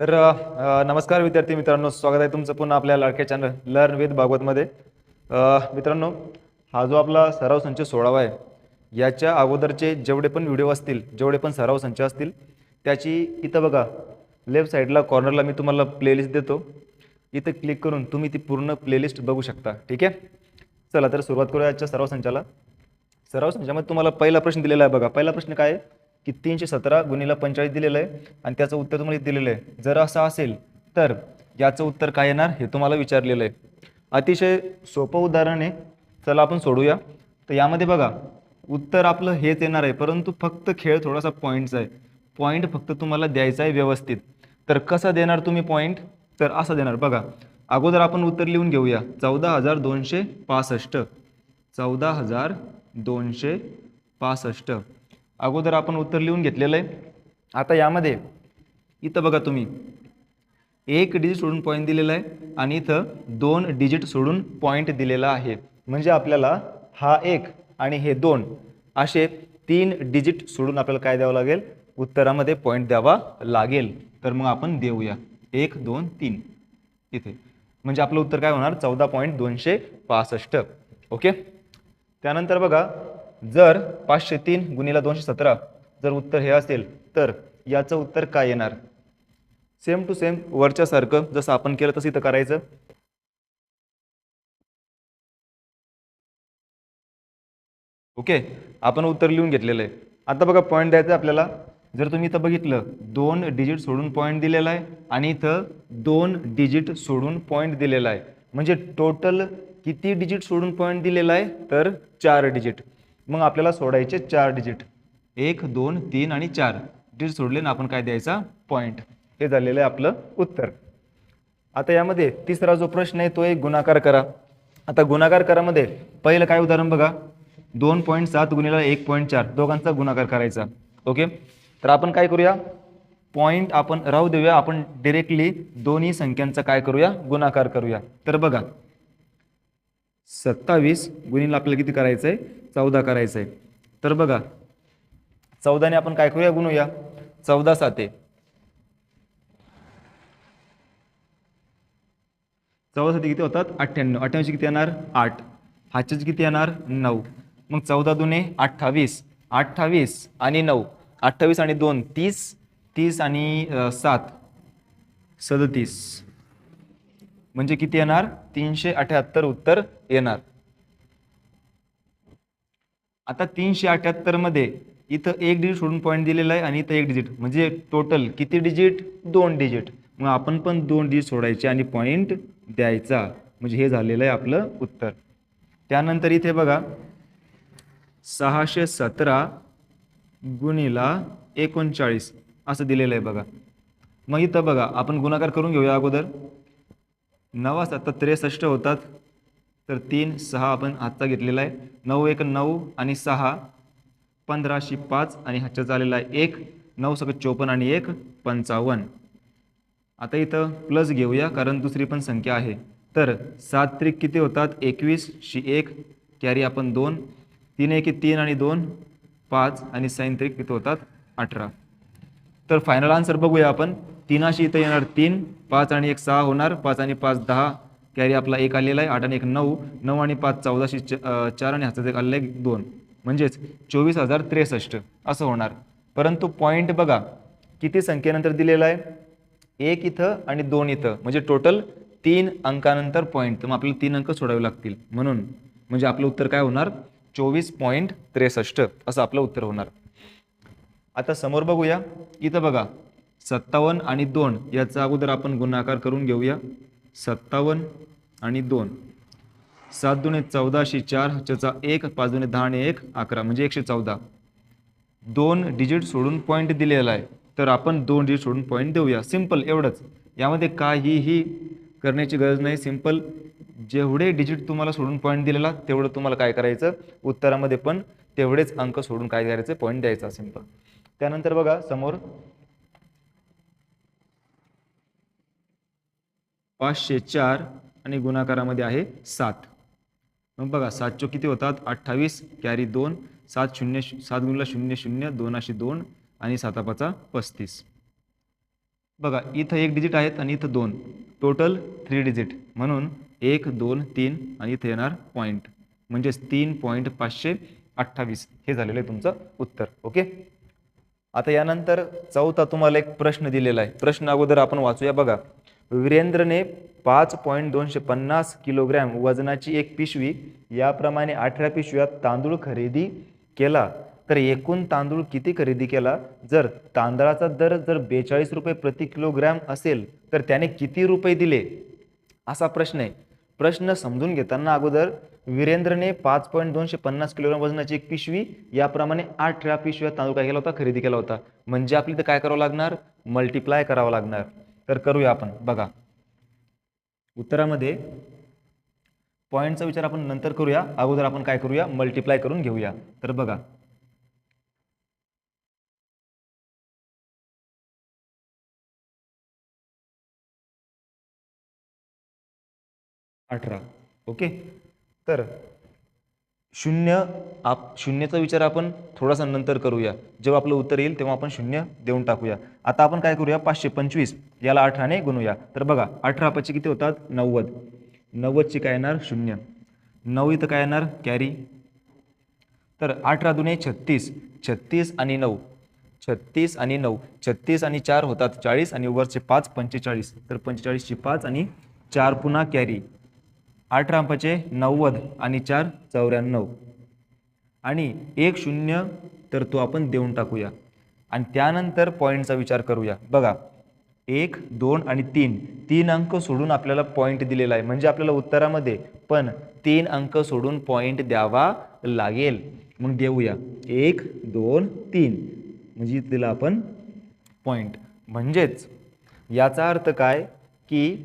तर नमस्कार विद्यार्थी मित्रांनो स्वागत आहे तुमचं पुन्हा आपल्या लाडक्या चॅनल लर्न विथ भागवतमध्ये. मित्रांनो हा जो आपला सराव संच सोळावा आहे याच्या अगोदरचे जेवढे पण व्हिडिओ असतील जेवढे पण सराव संच असतील त्याची इथं बघा लेफ्ट साईडला कॉर्नरला मी तुम्हाला प्लेलिस्ट देतो. इथं क्लिक करून तुम्ही ती पूर्ण प्लेलिस्ट बघू शकता ठीक आहे? चला तर सुरुवात करूया आजच्या सराव संचाला. सराव संचामध्ये तुम्हाला पहिला प्रश्न दिलेला आहे बघा. पहिला प्रश्न काय आहे? की तीनशे सतरा गुणिला पंचेचाळीस दिलेलं आहे आणि त्याचं उत्तर तुम्हाला दिलेलं आहे. जर असं असेल तर याचं उत्तर काय येणार हे तुम्हाला विचारलेलं आहे. अतिशय सोपं उदाहरण आहे. चला आपण सोडूया. तर यामध्ये बघा उत्तर आपलं हेच येणार आहे परंतु फक्त खेळ थोडासा पॉईंटचा आहे. पॉईंट फक्त तुम्हाला द्यायचा आहे व्यवस्थित. तर कसा देणार तुम्ही पॉईंट तर असा देणार. बघा अगोदर आपण उत्तर लिहून घेऊया. चौदा हजार दोनशे पासष्ट. चौदा हजार दोनशे पासष्ट. अगोदर आपण उत्तर लिहून घेतलेलं आहे. आता यामध्ये इथं बघा तुम्ही एक डिजिट सोडून पॉईंट दिलेला आहे आणि इथं दोन डिजिट सोडून पॉईंट दिलेला आहे. म्हणजे आपल्याला हा एक आणि हे दोन असे तीन डिजिट सोडून आपल्याला काय द्यावं लागेल? उत्तरामध्ये पॉईंट द्यावा लागेल. तर मग आपण देऊया. एक दोन तीन. इथे. म्हणजे आपलं उत्तर काय होणार? चौदा पॉईंट दोनशे पासष्ट. ओके? त्यानंतर बघा जर पाचशे तीन गुणिला दोनशे सतरा जर उत्तर हे असेल तर याचं उत्तर काय येणार? सेम टू सेम वरच्यासारखं जसं आपण केलं तसं इथं करायचं. ओके आपण उत्तर लिहून घेतलेलं आहे. आता बघा पॉईंट द्यायचं आहे आपल्याला. जर तुम्ही इथं बघितलं दोन डिजिट सोडून पॉईंट दिलेला आहे आणि इथं दोन डिजिट सोडून पॉईंट दिलेला आहे. म्हणजे टोटल किती डिजिट सोडून पॉईंट दिलेला आहे? तर चार डिजिट मग आपल्याला सोडायचे चार डिजिट एक दोन तीन आणि चार. डिजिट सोडले ना आपण काय द्यायचा? पॉईंट हे झालेलं आहे आपलं उत्तर. आता यामध्ये तिसरा जो प्रश्न आहे तो एक गुणाकार करा. आता गुणाकार करामध्ये पहिलं काय उदाहरण बघा? दोन पॉईंट सात गुणिला एक पॉईंट चार. दोघांचा गुणाकार करायचा. ओके तर आपण काय करूया? पॉईंट आपण राहू देऊया. आपण डिरेक्टली दोन्ही संख्यांचा काय करूया? गुणाकार करूया. तर बघा. सत्तावीस गुणिला आपल्याला किती करायचं आहे चौदा करायचं आहे तर बघा चौदाने आपण काय करूया? गुणूया चौदा साते. चौदासाठी किती होतात? अठ्ठ्याण्णव. अठ्ठ्याऐंशी किती येणार? आठ. हाच्याच किती येणार? नऊ. मग चौदा दुने अठ्ठावीस. अठ्ठावीस आणि नऊ. अठ्ठावीस आणि दोन तीस. तीस आणि सात. सदतीस. म्हणजे किती येणार? तीनशे अठ्याहत्तर उत्तर येणार. आता तीनशे अठ्याहत्तरमध्ये इथं एक डिजिट सोडून पॉईंट दिलेला आहे आणि इथं एक डिजिट म्हणजे टोटल किती डिजिट दोन डिजिट मग आपण पण दोन डिजिट सोडायचे आणि पॉईंट द्यायचा. म्हणजे हे झालेलं आहे आपलं उत्तर. त्यानंतर इथे बघा सहाशे सतरा गुणिला एकोणचाळीस. असं दिलेलं आहे बघा. मग इथं बघा आपण गुणाकार करून घेऊया अगोदर. नवा सत्ता त्रेसष्ट होतात. तर तीन सहा आपण हातचा घेतलेला आहे. नऊ एक नऊ आणि सहा पंधराशे पाच आणि हातचा झालेला आहे एक. नऊ सगळं चोपन्न आणि एक पंचावन्न. आता इथं प्लस घेऊया कारण दुसरी पण संख्या आहे. तर सात त्रिक किती होतात? एकवीस शी एक कॅरी आपण दोन. तीन एक तीन आणि दोन पाच आणि साईन त्रिक किती होतात? अठरा. तर फायनल आन्सर बघूया आपण. तीनाशी इथं येणार तीन पाच आणि एक सहा होणार पाच आणि पाच दहा. कॅरी आपला एक आलेला आहे आठ आणि एक नऊ नऊ आणि पाच चौदाशे च चार आणि हातात एक आलेला आहे दोन. म्हणजेच चोवीस हजार त्रेसष्ट असं होणार. परंतु पॉईंट बघा किती संख्येनंतर दिलेला आहे? एक इथं आणि दोन इथं. म्हणजे टोटल तीन अंकानंतर पॉईंट तर मग आपल्याला तीन अंक सोडावे लागतील. म्हणून म्हणजे आपलं उत्तर काय होणार? चोवीस पॉईंट त्रेसष्ट असं आपलं उत्तर होणार. आता समोर बघूया. इथं बघा सत्तावन्न आणि दोन याचा अगोदर आपण गुणाकार करून घेऊया. सत्तावन्न आणि दोन. सात दुने चौदाशे चार ह्याचा एक पाच दुणे दहा आणि एक अकरा म्हणजे एकशे चौदा. दोन डिजिट सोडून पॉईंट दिलेला आहे. तर आपण दोन डिजिट सोडून पॉईंट देऊया. सिंपल एवढंच. यामध्ये काहीही करण्याची गरज नाही. सिंपल जेवढे डिजिट तुम्हाला सोडून पॉईंट दिलेला तेवढं तुम्हाला काय करायचं? उत्तरामध्ये पण तेवढेच अंक सोडून काय करायचं? पॉईंट द्यायचा सिंपल त्यानंतर बघा समोर पाचशे चार आणि गुणाकारामध्ये आहे सात. मग बघा सात चो किती होतात? अठ्ठावीस कॅरी दोन सात शून्य सात गुणला शून्य शून्य दोनाशे दोन आणि सातापाचा पस्तीस. बघा इथं एक डिजिट आहेत आणि इथं दोन. टोटल थ्री डिजिट म्हणून एक दोन तीन आणि इथं येणार पॉईंट म्हणजेच तीन पॉईंट पाचशे अठ्ठावीस. हे झालेलं आहे तुमचं उत्तर. ओके आता यानंतर चौथा तुम्हाला एक प्रश्न दिलेला आहे. प्रश्न अगोदर आपण वाचूया. बघा वीरेंद्रने पाच पॉईंट दोनशे पन्नास किलोग्रॅम वजनाची एक पिशवी याप्रमाणे अठरा पिशव्या तांदूळ खरेदी केला. तर एकूण तांदूळ किती खरेदी केला? जर तांदळाचा दर जर बेचाळीस रुपये प्रति किलोग्रॅम असेल तर त्याने किती रुपये दिले? असा प्रश्न आहे. प्रश्न समजून घेताना अगोदर वीरेंद्रने पाच पॉईंट दोनशे पन्नास किलोग्राम वजनाची एक पिशवी याप्रमाणे अठरा पिशव्या तांदूळ काय केला होता? खरेदी केला होता. म्हणजे आपली तर काय करावं लागणार? मल्टिप्लाय करावं लागणार. तर करूया आपण. बघा. उत्तरामध्ये पॉईंटचा विचार आपण नंतर करूया. अगोदर आपण काय करूया? मल्टिप्लाय करून घेऊया. तर बघा. अठरा. ओके? तर शून्य आप शून्याचा विचार आपण थोडासा नंतर करूया. जेव्हा आपलं उत्तर येईल तेव्हा आपण शून्य देऊन टाकूया. आता आपण काय करूया? पाचशे पंचवीस याला अठराने गुणूया. तर बघा अठरा पाचशे किती होतात? नव्वद. नव्वदची काय येणार? शून्य. नऊ इथं काय येणार? कॅरी. तर अठरा दुने छत्तीस. छत्तीस आणि नऊ. छत्तीस आणि नऊ. छत्तीस आणि चार होतात चाळीस आणि वरचे पाच पंचेचाळीस. तर पंचेचाळीसची पाच आणि चार पुन्हा कॅरी. आठ रांपाचे नव्वद आणि चार चौऱ्याण्णव. आणि एक शून्य तर तो आपण देऊन टाकूया. आणि त्यानंतर पॉईंटचा विचार करूया. बघा एक दोन आणि तीन. तीन अंक सोडून आपल्याला पॉईंट दिलेला आहे. म्हणजे आपल्याला उत्तरामध्ये पण तीन अंक सोडून पॉईंट द्यावा लागेल. मग देऊया. एक दोन तीन. म्हणजे दिला आपण पॉईंट म्हणजेच याचा अर्थ काय? की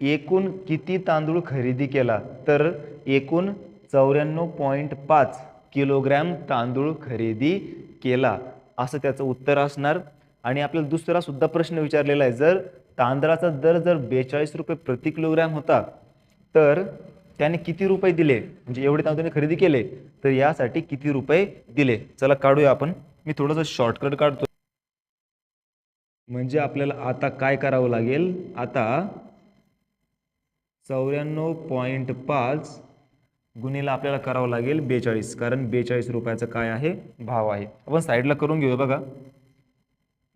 एकूण किती तांदूळ खरेदी केला? तर एकूण चौऱ्याण्णव पॉईंट पाच किलोग्रॅम तांदूळ खरेदी केला. असं त्याचं उत्तर असणार. आणि आपल्याला दुसरा सुद्धा प्रश्न विचारलेला आहे. जर तांदळाचा दर जर बेचाळीस रुपये प्रति किलोग्रॅम होता तर त्याने किती रुपये दिले? म्हणजे एवढे तांदूळ त्याने खरेदी केले तर यासाठी किती रुपये दिले? चला काढूया आपण. मी थोडंसं शॉर्टकट काढतो. म्हणजे आपल्याला आता काय करावं लागेल? आता चौऱ्याण्णव पॉईंट पाच गुन्हेला आपल्याला करावं लागेल बेचाळीस. कारण बेचाळीस रुपयाचा काय आहे? भाव आहे. आपण साईडला करून घेऊया बघा.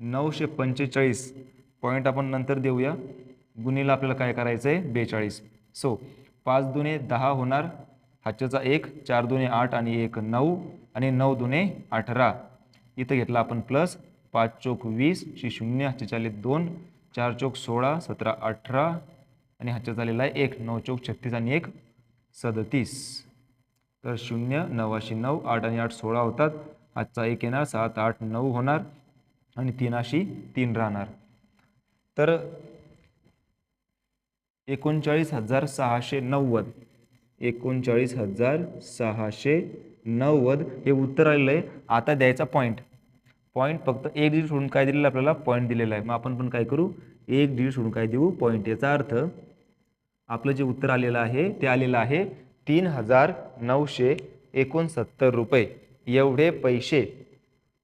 नऊशे पंचेचाळीस पॉईंट आपण नंतर देऊया. गुन्हेला आपल्याला काय करायचं आहे बेचाळीस. सो पाच दुने दहा होणार. हातच्याचा एक चार दुने आठ आणि एक नऊ आणि नऊ दुने अठरा. इथं घेतला आपण प्लस पाच चोक वीस शी शून्य हातचे दोन. चार चोक सोळा सतरा अठरा. आणि हातच्या झालेला आहे एक नऊ चौक छत्तीस आणि एक सदतीस. तर शून्य नवाशी नऊ आठ आणि आठ सोळा होतात. आजचा एक येणार सात आठ नऊ होणार आणि तीनाशी तीन राहणार. तर एकोणचाळीस हजार सहाशे नव्वद. एकोणचाळीस हजार सहाशे नव्वद. हे उत्तर आलेलं आहे. आता द्यायचा पॉईंट पॉईंट फक्त एक डिजिट सोडून काय दिलेलं आपल्याला? पॉईंट दिलेला आहे. मग आपण पण काय करू? एक डिजिट सोडून काय देऊ? पॉईंट याचा अर्थ आपलं जे उत्तर आलेलं आहे ते आलेलं आहे तीन हजार नऊशे एकोणसत्तर रुपये. एवढे पैसे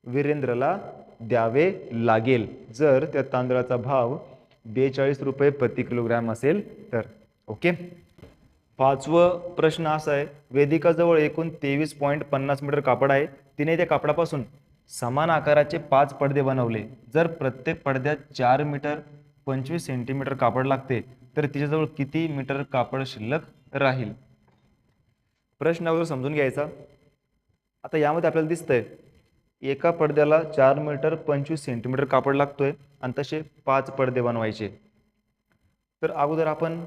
वीरेंद्रला द्यावे लागेल. जर त्या तांदळाचा भाव बेचाळीस रुपये प्रति किलोग्रॅम असेल तर. ओके? पाचवं प्रश्न असा आहे. वेदिकाजवळ एकूण तेवीस पॉईंट पन्नास मीटर कापड आहे. तिने त्या कापडापासून समान आकाराचे पाच पडदे बनवले. जर प्रत्येक पडद्यात चार मीटर पंचवीस सेंटीमीटर कापड लागते तर तिच्याजवळ किती मीटर कापड शिल्लक राहील? प्रश्न अगोदर समजून घ्यायचा. आता यामध्ये आपल्याला दिसतंय एका पडद्याला चार मीटर पंचवीस सेंटीमीटर कापड लागतोय आणि तसे पाच पडदे बनवायचे. तर अगोदर आपण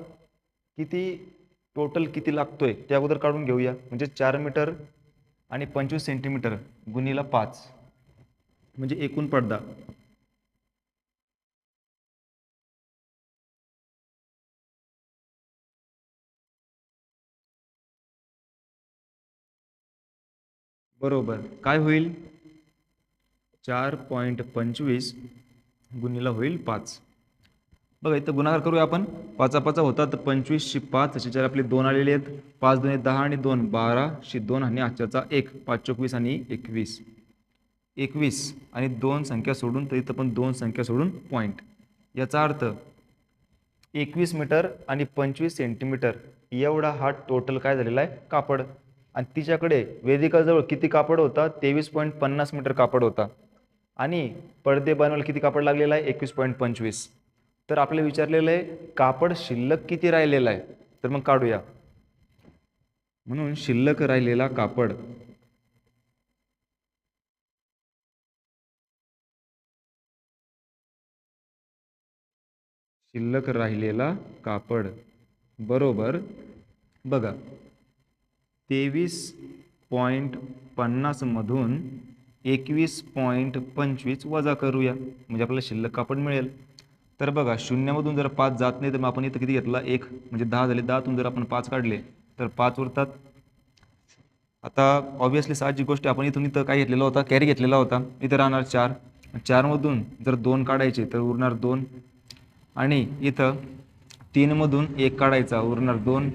किती टोटल किती लागतोय ते अगोदर काढून घेऊया. म्हणजे चार मीटर आणि पंचवीस सेंटीमीटर गुणीला पाच. म्हणजे एकूण पडदा. बरोबर. काय होईल? चार पॉईंट पंचवीस गुणीला होईल पाच. बघा इथं गुणाकार करूया आपण. पाचा पाचा होता तर पंचवीसशे पाच असे चार आपले दोन आलेले आहेत. पाच दोन दहा आणि दोन बाराशे दोन आणि आजच्याचा एक. पाच चोवीस आणि एकवीस. एकवीस आणि दोन संख्या सोडून तर इथं पण दोन संख्या सोडून पॉईंट याचा अर्थ एकवीस मीटर आणि पंचवीस सेंटीमीटर एवढा हा टोटल काय झालेला आहे? कापड. आणि तिच्याकडे वेदिकाजवळ किती कापड होता? तेवीस पॉईंट पन्नास मीटर कापड होता. आणि पडदे बनवायला किती कापड लागलेलं आहे? एकवीस पॉईंट पंचवीस. तर आपल्याला विचारलेलं आहे कापड शिल्लक किती राहिलेलं आहे? तर मग काढूया. म्हणून शिल्लक राहिलेला कापड. शिल्लक राहिलेला कापड. बरोबर? बघा. तेवीस पॉईंट पन्नासमधून एकवीस पॉईंट पंचवीस वजा करूया. म्हणजे आपल्याला शिल्लक कापड मिळेल. तर बघा शून्यामधून जर पाच जात नाही तर मग आपण इथं किती घेतला? एक. म्हणजे दहा झाले दहातून जर आपण पाच काढले तर पाच उरतात. आता ऑब्विसली साहजिक गोष्ट आपण इथून इथं काय घेतलेला होता? कॅरी घेतलेला होता. इथं राहणार चार. चारमधून जर दोन काढायचे तर उरणार दोन. आणि इथं तीनमधून एक काढायचा उरणार दोन.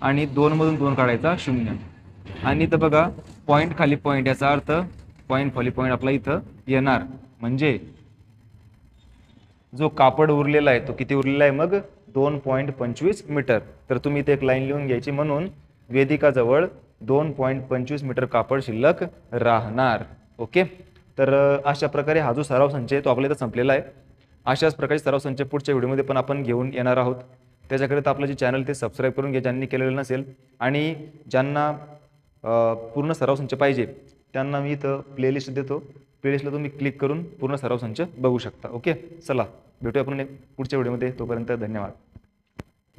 आणि दोनमधून दोन काढायचा शून्य. आणि इथं बघा पॉईंट खाली पॉईंट याचा अर्थ पॉईंट खाली पॉईंट आपला इथं येणार. म्हणजे जो कापड उरलेला आहे तो किती उरलेला आहे मग? दोन पॉईंट पंचवीस मीटर तर तुम्ही इथे एक लाईन लिहून घ्यायची म्हणून वेदिकाजवळ दोन पॉईंट पंचवीस मीटर कापड शिल्लक राहणार. ओके तर अशा प्रकारे हा जो सराव संच आहे तो आपल्या इथं संपलेला आहे. अशाच प्रकारे सराव संच पुढच्या व्हिडिओमध्ये पण आपण घेऊन येणार आहोत. त्याच्याकरिता आपलं जे चॅनल ते सबस्क्राईब करून घ्या ज्यांनी केलेलं नसेल. आणि ज्यांना पूर्ण सराव संच पाहिजे त्यांना मी इथं प्लेलिस्ट देतो. प्लेलिस्टला तुम्ही क्लिक करून पूर्ण सराव संच बघू शकता. ओके चला भेटूया आपण एक पुढच्या व्हिडिओमध्ये तोपर्यंत धन्यवाद.